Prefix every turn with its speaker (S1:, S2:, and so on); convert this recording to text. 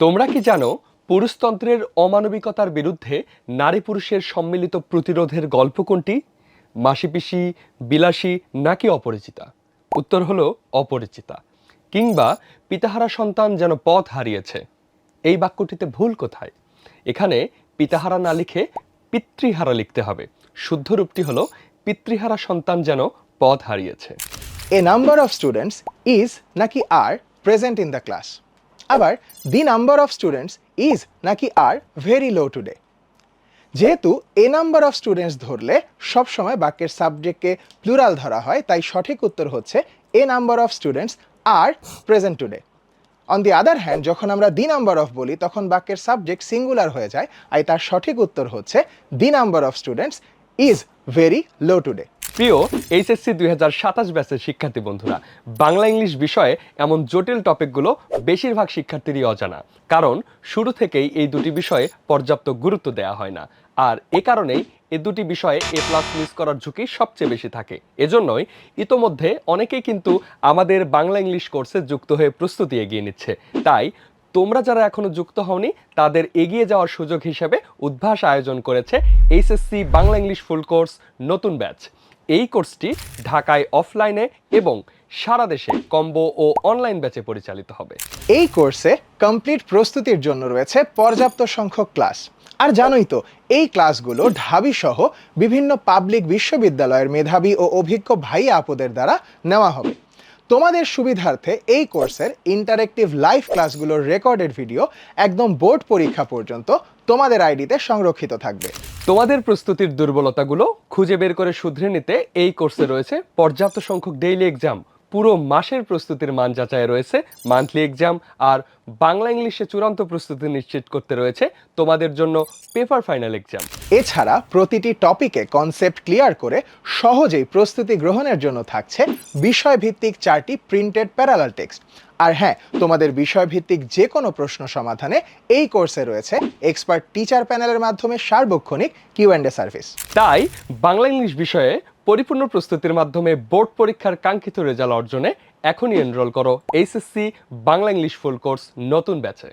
S1: তোমরা কি জানো, পুরুষতন্ত্রের অমানবিকতার বিরুদ্ধে নারী পুরুষের সম্মিলিত প্রতিরোধের গল্প কোনটি? মাসিপিসি, বিলাসী নাকি অপরিচিতা? উত্তর হলো অপরিচিতা, কিংবা পিতাহারা সন্তান যেন পথ হারিয়েছে। এই বাক্যটিতে ভুল কোথায়? এখানে পিতাহারা না লিখে পিতৃহারা লিখতে হবে। শুদ্ধ রূপটি হলো পিতৃহারা সন্তান যেন পথ হারিয়েছে।
S2: A number of students is নাকি are present in the class আবার the number of students is নাকি আর ভেরি লো টুডে যেহেতু এ নাম্বার অফ স্টুডেন্টস ধরলে সবসময় বাক্যের সাবজেক্টকে প্লুরাল ধরা হয়, তাই সঠিক উত্তর হচ্ছে a number of students are present today on the other hand যখন আমরা দি নাম্বার অফ বলি, তখন বাক্যের সাবজেক্ট সিঙ্গুলার হয়ে যায় আর তার সঠিক উত্তর হচ্ছে the number of students is very low today
S1: প্রিয় এইচএসসি দুই হাজার সাতাশ ব্যাচের শিক্ষার্থী বন্ধুরা, বাংলা ইংলিশ বিষয়ে এমন জটিল টপিকগুলো বেশিরভাগ শিক্ষার্থীরই অজানা। কারণ শুরু থেকেই এই দুটি বিষয়ে পর্যাপ্ত গুরুত্ব দেওয়া হয় না। আর এ কারণেই এ দুটি বিষয়ে এ প্লাস মিস করার ঝুঁকি সবচেয়ে বেশি থাকে। এজন্যই ইতোমধ্যে অনেকেই কিন্তু আমাদের বাংলা ইংলিশ কোর্সে যুক্ত হয়ে প্রস্তুতি এগিয়ে নিচ্ছে। তাই তোমরা যারা এখনও যুক্ত হওনি, তাদের এগিয়ে যাওয়ার সুযোগ হিসেবে উদ্ভাস আয়োজন করেছে HSC Bangla English full course নতুন ব্যাচ। এই কোর্সটি ঢাকায় অফলাইনে এবং সারা দেশে কম্বো ও অনলাইন ব্যাচে পরিচালিত হবে।
S2: এই কোর্সে কমপ্লিট প্রস্তুতির জন্য রয়েছে পর্যাপ্ত সংখ্যক ক্লাস। আর জানোই তো, এই ক্লাসগুলো ঢাবি সহ বিভিন্ন পাবলিক বিশ্ববিদ্যালয়ের মেধাবী ও অভিজ্ঞ ভাই আপদের দ্বারা নেওয়া হবে। তোমাদের সুবিধার্থে এই কোর্সের ইন্টারেক্টিভ লাইভ ক্লাসগুলোর রেকর্ডেড ভিডিও একদম বোর্ড পরীক্ষা পর্যন্ত তোমাদের আইডিতে সংরক্ষিত থাকবে।
S1: তোমাদের প্রস্তুতির দুর্বলতাগুলো খুঁজে বের করে শুধরে নিতে এই কোর্সে রয়েছে পর্যাপ্ত সংখ্যক ডেইলি এক্সাম পুরো মাসের প্রস্তুতির মান যাচাই রয়েছে মান্থলি এক্সাম আর বাংলা ইংলিশে চূড়ান্ত প্রস্তুতি নিশ্চিত করতে রয়েছে তোমাদের জন্য পেপার ফাইনাল এক্সাম
S2: এছাড়া প্রতিটি টপিকে কনসেপ্ট ক্লিয়ার করে সহজেই প্রস্তুতি গ্রহণের জন্য থাকছে বিষয়ভিত্তিক চারটি প্রিন্টেড প্যারালাল টেক্সট আর হ্যাঁ তোমাদের বিষয়ভিত্তিক যে কোনো প্রশ্ন সমাধানে এই কোর্সে রয়েছে এক্সপার্ট টিচার প্যানেলের মাধ্যমে সার্বক্ষণিক কিউ অ্যান্ড এ সার্ভিস।
S1: তাই বাংলা ইংলিশ বিষয়ে পরিপূর্ণ প্রস্তুতির মাধ্যমে বোর্ড পরীক্ষার কাঙ্ক্ষিত রেজাল্ট অর্জনে এখনই এনরোল করো। HSC Bangla English full course নতুন ব্যাচে